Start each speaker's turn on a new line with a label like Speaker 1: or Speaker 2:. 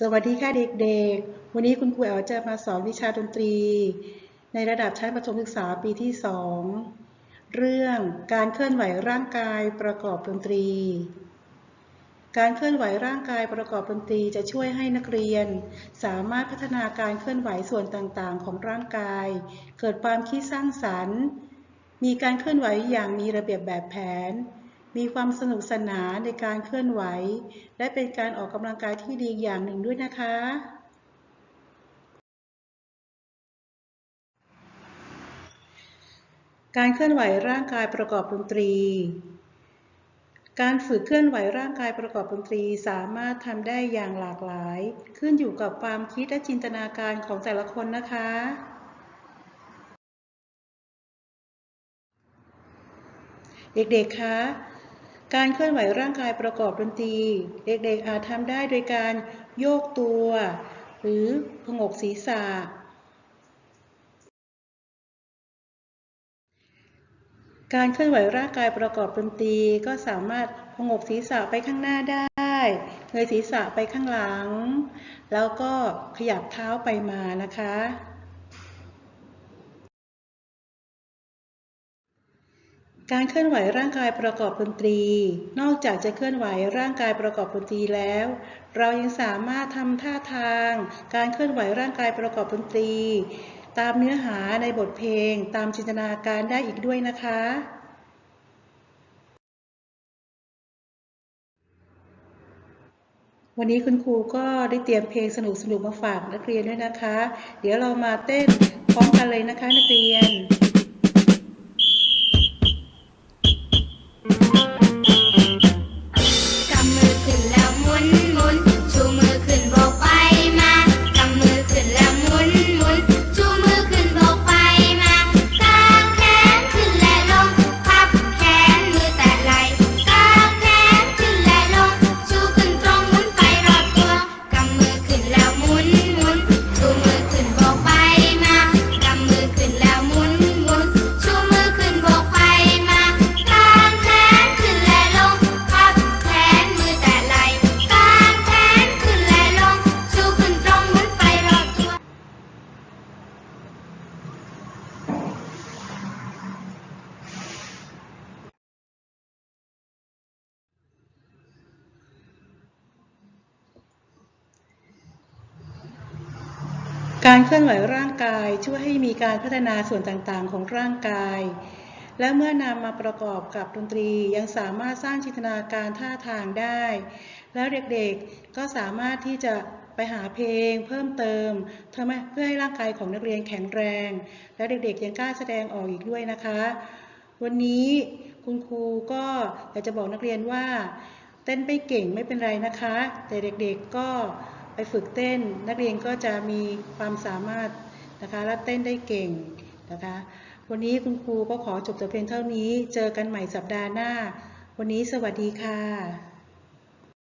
Speaker 1: สวัสดีค่ะเด็กๆ วันนี้คุณครูแอลจะมาสอนวิชาดนตรี ในระดับชั้นประถมศึกษาปีที่ 2 เรื่องการเคลื่อนไหวร่างกายประกอบดนตรี การเคลื่อนไหวร่างกายประกอบดนตรีจะช่วยให้นักเรียน สามารถพัฒนาการเคลื่อนไหวส่วนต่างๆ ของร่างกาย เกิดความคิดสร้างสรรค์ มีการเคลื่อนไหวอย่างมีระเบียบแบบแผน มีความสนุกสนานในการเคลื่อนไหว และเป็นการออกกำลังกายที่ดีอย่างหนึ่งด้วยนะคะ การเคลื่อนไหวร่างกายประกอบดนตรี การฝึกเคลื่อนไหวร่างกายประกอบดนตรีสามารถทำได้อย่างหลากหลาย ขึ้นอยู่กับความคิดและจินตนาการของแต่ละคนนะคะเด็กๆ คะ การเคลื่อนไหวร่างกายประกอบดนตรี เด็กๆอาจทำได้โดยการโยกตัว หรือพงกศีรษะ การเคลื่อนไหวร่างกายประกอบดนตรีก็สามารถพงกศีรษะไปข้างหน้าได้เงยศีรษะไปข้างหลัง แล้วก็ขยับเท้าไปมานะคะ การเคลื่อนไหวร่างกายประกอบดนตรี นอกจากจะเคลื่อนไหวร่างกายประกอบดนตรีแล้ว เรายังสามารถทำท่าทาง การเคลื่อนไหวร่างกายประกอบดนตรี ตามเนื้อหาในบทเพลง ตามจินตนาการได้อีกด้วยนะคะ วันนี้คุณครูก็ได้เตรียมเพลงสนุกๆมาฝากนักเรียนด้วยนะคะ เดี๋ยวเรามาเต้นพร้อมกันเลยนะคะนักเรียน
Speaker 2: กา
Speaker 1: รเคลื่อนไหวร่างกายช่วยให้มีการพัฒนาส่วนต่างๆ ของร่างกาย และเมื่อนำมาประกอบกับดนตรียังสามารถสร้างจินตนาการท่าทางได้ แล้วเด็กๆก็สามารถที่จะไปหาเพลงเพิ่มเติมทำให้เพื่อให้ร่างกายของนักเรียนแข็งแรง และเด็กๆยังกล้าแสดงออกอีกด้วยนะคะ วันนี้คุณครูก็อยากจะบอกนักเรียนว่า เต้นไม่เก่งไม่เป็นไรนะคะ แต่เด็กๆก็ ไปฝึกเต้น นักเรียนก็จะมีความสามารถนะคะและเต้นได้เก่งนะคะ วันนี้คุณครูก็ขอจบแต่เพียงเท่านี้ เจอกันใหม่สัปดาห์หน้า วันนี้สวัสดีค่ะ